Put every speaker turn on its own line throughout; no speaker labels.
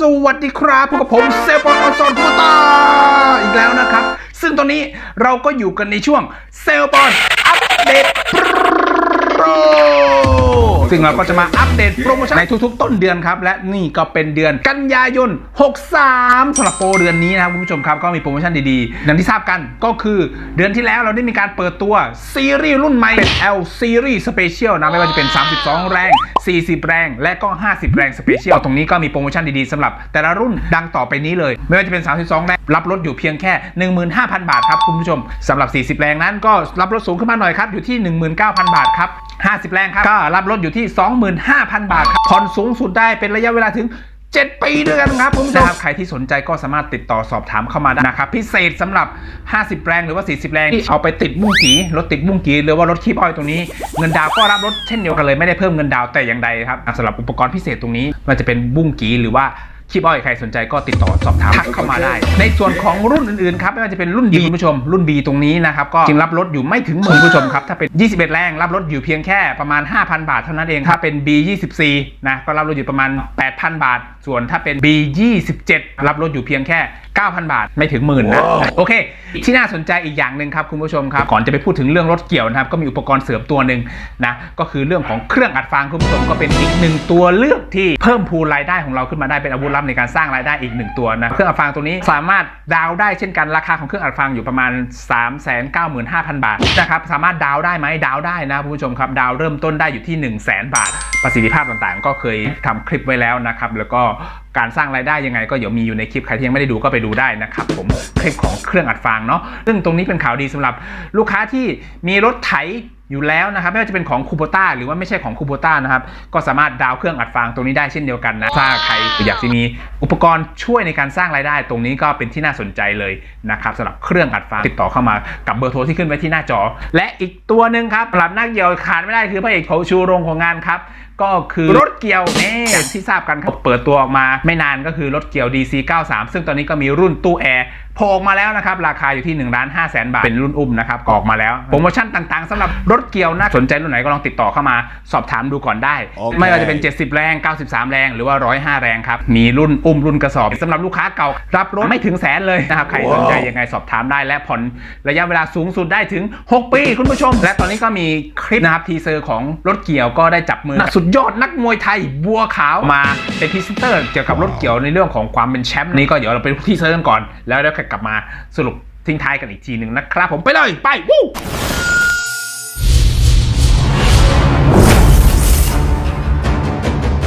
สวัสดีครับพบกับผมเซลปอนออนซอนพูตาอีกแล้วนะครับ ซึ่งตอนนี้เราก็อยู่กันในช่วงเซลปอนอัปเดตโปร ซึ่งเราก็จะมาอัปเดตโปรโมชั่นในทุกๆ ต้นเดือนครับ และนี่ก็เป็นเดือนกันยายน 63สำหรับโปรเดือนนี้นะครับคุณผู้ชมครับก็มีโปรโมชั่นดีๆ อย่างที่ทราบกันก็คือเดือนที่แล้วเราได้มีการเปิดตัวซีรีส์รุ่นใหม่เป็น L Series Special นะไม่ว่าจะเป็น 32 แรง 40 แรง และก็ 50 แรง Special ตรงนี้ก็มีโปรโมชั่นดีๆสำหรับ แต่ละรุ่นดังต่อไปนี้เลย ไม่ว่าจะเป็น 32 แรง รับลดอยู่เพียงแค่ 15,000 บาทครับคุณผู้ชมสำหรับ 40 แรงนั้นก็รับลดสูงขึ้นมาหน่อยครับอยู่ที่ 19,000 บาทครับ50 แรงครับก็รับลดอยู่ที่ 25,000 บาทครับผ่อนสูงสุดได้เป็นระยะเวลาถึง 7 ปีด้วยกันครับคุณผู้ชมนะครับใครที่สนใจก็สามารถติดต่อสอบถามเข้ามาได้นะครับพิเศษสำหรับ 50 แรงหรือว่า 40 แรงที่เอาไปติดบุ้งกีรถติดบุ้งกีหรือว่ารถคีบอ้อยตรงนี้เงินดาวก็รับลดเช่นเดียวกันเลยไม่ได้เพิ่มเงินดาวแต่อย่างใดครับสำหรับอุปกรณ์พิเศษตรงนี้มันจะเป็นบุ้งกีหรือว่า คีบอ้อยใครสนใจก็ติดต่อสอบถามทักเข้ามาได้ ในส่วนของรุ่นอื่นๆครับไม่ว่าจะเป็นรุ่น B คุณผู้ชม รุ่น B ตรงนี้นะครับก็จริงรับลดอยู่ไม่ถึงหมื่นคุณผู้ชมครับถ้าเป็น 21 แรงรับลดอยู่เพียงแค่ประมาณ 5,000 บาทเท่านั้นเองถ้าเป็น B 24นะก็รับลดอยู่ประมาณ 8,000 บาท ส่วนถ้าเป็น B 27รับลดอยู่เพียงแค่ 9,000 บาทไม่ถึงหมื่นนะโอเค ที่น่าสนใจอีกอย่างหนึ่งครับคุณผู้ชมครับก่อนจะไปพูดถึงเรื่องรถเกี่ยวนะครับก็มีอุปกรณ์เสริมตัวหนึ่งนะก็คือเรื่องของเครื่องอัดฟางคุณผู้ชมก็เป็นอีกหนึ่งตัวเลือกที่เพิ่มพูนรายได้ของเราขึ้นมาได้เป็นอาวุธลับในการสร้างรายได้อีกหนึ่งตัวนะเครื่องอัดฟางตัวนี้สามารถดาวได้เช่นกันราคาของเครื่องอัดฟางอยู่ประมาณ 3 9 5 0 0 0 บาทนะครับสามารถดาวได้ไหมดาวได้นะคุณผู้ชมครับดาวเริ่มต้นได้อยู่ที่ 1 0 0 0 0แบาท ประสิทธิภาพต่างๆ ก็เคยทำคลิปไว้แล้วนะครับแล้วก็การสร้างรายได้ยังไงก็เดี๋ยวมีอยู่ในคลิปใครที่ยังไม่ได้ดูก็ไปดูได้นะครับผมคลิปของเครื่องอัดฟางเนาะซึ่งตรงนี้เป็นข่าวดีสำหรับลูกค้าที่มีรถไถ อยู่แล้วนะครับไม่ว่าจะเป็นของคูโบต้าหรือว่าไม่ใช่ของคูโบต้านะครับก็สามารถดาวเครื่องอัดฟางตรงนี้ได้เช่นเดียวกันนะถ้าใครอยากจะมีอุปกรณ์ช่วยในการสร้างรายได้ ตรงนี้ก็เป็นที่น่าสนใจเลยนะครับสำหรับเครื่องอัดฟางติดต่อเข้ามากับเบอร์โทรที่ขึ้นไว้ที่หน้าจอ และอีกตัวหนึ่งครับสำหรับนักเกี่ยวขาดไม่ได้คือพระเอกโถชูโรงของงานครับก็คือรถเกี่ยวนี่ที่ทราบกันครับเปิดตัวออกมาไม่นานก็คือรถเกี่ยว DC 93 ซึ่งตอนนี้ก็มีรุ่นตู้แอร์ โผล่ออกมาแล้วนะครับ ราคาอยู่ที่1นึ่งล้านห้าแสนบาท เป็นรุ่นอุ้มนะครับออกมาแล้ว โปรโมชั่นต่างๆสำหรับรถเกี่ยวนะสนใจรุ่นไหนก็ลองติดต่อเข้ามาสอบถามดูก่อนได้
โอเค
ไม่ว่าจะเป็น 70 แรง 93 แรง หรือว่า 105 แรงครับ มีรุ่นอุ้มรุ่นกระสอบสำหรับลูกค้าเก่า รับรถไม่ถึงแสนเลยนะครับ ใครสนใจยังไงสอบถามได้และผ่อนระยะเวลาสูงสุดได้ถึง 6 ปีคุณผู้ชม และตอนนี้ก็มีคลิปนะครับทีเซอร์ของรถเกี่ยวก็ได้จับมือสุดยอดนักมวยไทยบัวขาวมาเป็นพรีเซนเตอร์เกี่ยวกับรถเกี่ยวในเรื่องของความเป็นแชมป์นี่ก็เดี๋ยวเราไปทีเซอร์กันก่อนแล้วเดี๋ยวกลับมาสรุปทิ้งท้ายกันอีกทีหนึ่งนะครับผมไปเลยไปวู้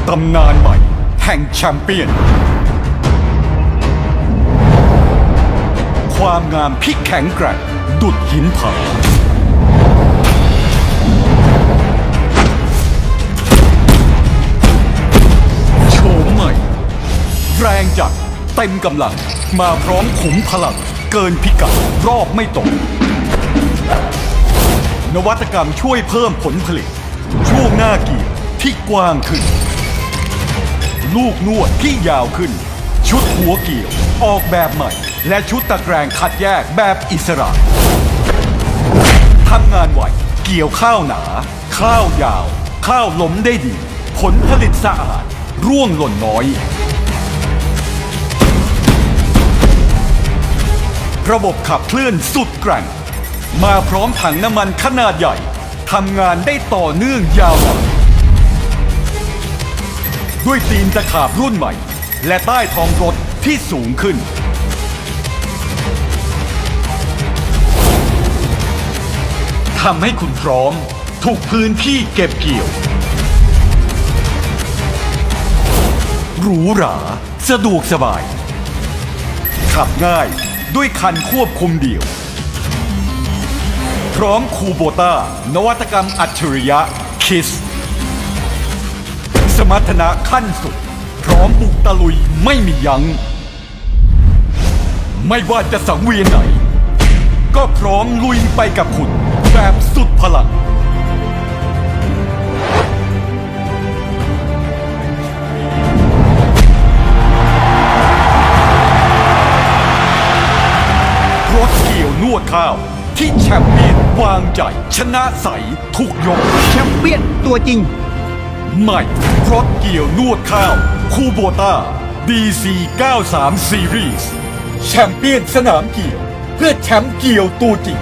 ตำนานใหม่แห่งแชมเปี้ยน ความงามที่แข็งแกร่งดุดหินผาโฉมใหม่ แรงจัด เต็มกำลัง มาพร้อมขุมพลัง เกินพิกัด รอบไม่ตก นวัตกรรมช่วยเพิ่มผลผลิต ช่วงหน้าเกียร์ที่กว้างขึ้น ลูกนวดที่ยาวขึ้น ชุดหัวเกี่ยว ออกแบบใหม่ และชุดตะแกรงคัดแยกแบบอิสระทำงานไวเกี่ยวข้าวหนา ข้าวยาว ข้าวล้มได้ดี ผลผลิตสะอาด ร่วงหล่นน้อย ระบบขับเคลื่อนสุดแกร่ง มาพร้อมถังน้ำมันขนาดใหญ่ทำงานได้ต่อเนื่องยาว ด้วยตีนตะขาบรุ่นใหม่ และใต้ท้องรถที่สูงขึ้น ทำให้คุณพร้อมถูกพื้นที่เก็บเกี่ยว หรูหรา สะดวกสบาย ขับง่าย ด้วยคันควบคุมเดี่ยว พร้อมคูโบต้านวัตกรรมอัจฉริยะคิส สมรรถนะขั้นสุด พร้อมบุกตะลุยไม่มียัง้ง ไม่ว่าจะสังเวียนไหน ก็พร้อมลุยไปกับคุณแบบสุดพลัง ที่แชมเปี้ยนวางใจ ชนะใสทุกยก
แชมเปี้ยนตัวจริง
ใหม่รถเกี่ยวนวดข้าว คูโบต้า DC 93 Series แชมเปี้ยนสนามเกี่ยว เพื่อแชมป์เกี่ยวตัวจริง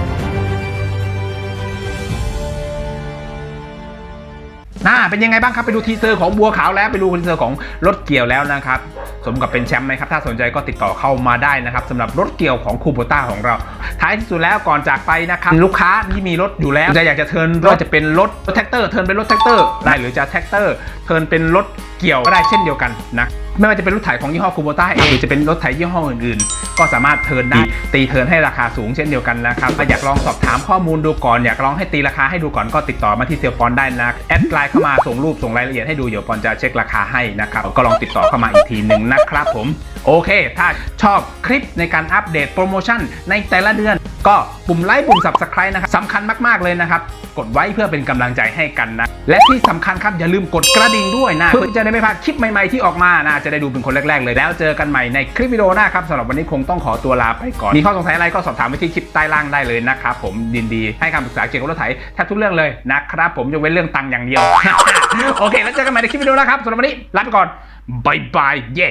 น่าเป็นยังไงบ้างครับ ไปดูทีเซอร์ของบัวขาวแล้วไปดูทีเซอร์ของรถเกี่ยวแล้วนะครับ สมกับเป็นแชมป์ไหมครับ ถ้าสนใจก็ติดต่อเข้ามาได้นะครับสำหรับรถเกี่ยวของคูโบต้าของเรา ท้ายที่สุดแล้วก่อนจากไปนะครับลูกค้าที่มีรถอยู่แล้วจะอยากจะเทินรถจะเป็นรถแท็กเตอร์เทินเป็นรถแท็กเตอร์ได้หรือจะแท็กเตอร์เทินเป็นรถเกี่ยวก็ได้เช่นเดียวกันนะไม่ว่าจะเป็นรถไถของยี่ห้อคูโบต้าเองหรือจะเป็นรถไถยี่ห้ออื่นๆ ก็สามารถเทินได้ตีเทินให้ราคาสูงเช่นเดียวกันนะครับถ้าอยากลองสอบถามข้อมูลดูก่อนอยากลองให้ตีราคาให้ดูก่อนก็ติดต่อมาที่เซลปอนได้นะแอดไลน์เข้ามาส่งรูปส่งรายละเอียดให้ดูเดี๋ยวปอนจะเช็คราคาให้นะครับก็ลองติดต่อเข้ามาอีกทีหนึ่งนะครับผม โอเค ถ้าชอบคลิปในการอัปเดตโปรโมชั่นในแต่ละเดือน ก็ปุ่มไลค์ปุ่ม subscribe นะครับสำคัญมากๆเลยนะครับ กดไว้เพื่อเป็นกำลังใจให้กันนะ และที่สำคัญครับอย่าลืมกดกระดิ่งด้วยนะ เพื่อจะได้ไม่พลาดคลิปใหม่ๆที่ออกมานะ จะได้ดูเป็นคนแรกๆเลยแล้วเจอกันใหม่ในคลิปวิดีโอหน้าครับสำหรับวันนี้คงต้องขอตัวลาไปก่อน มีข้อสงสัยอะไรก็สอบถามไปที่คลิปใต้ล่างได้เลยนะครับผมยินดีให้คำปรึกษาเกี่ยวกับรถไถแทบทุกเรื่องเลยนะครับผมยกเว้นเรื่องตังค์อย่างเดียว โอเค แล้วเจอกันใหม่ในคลิปวิดีโอนะครับสำหรับวันนี้ลาไปก่อนบายบายเย่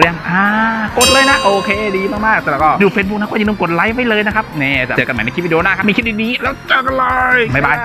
ดยังอ่ากดเลยนะ โอเคดีมากๆแล้วก็ดูเฟซบุ๊กนะก็อย่าลืมกดไลค์ไว้เลยนะครับเนี่ยเจอกันใหม่ในคลิปวิดีโอหน้าครับมีคลิปดีๆแล้วเจอกันเลยบ๊ายบาย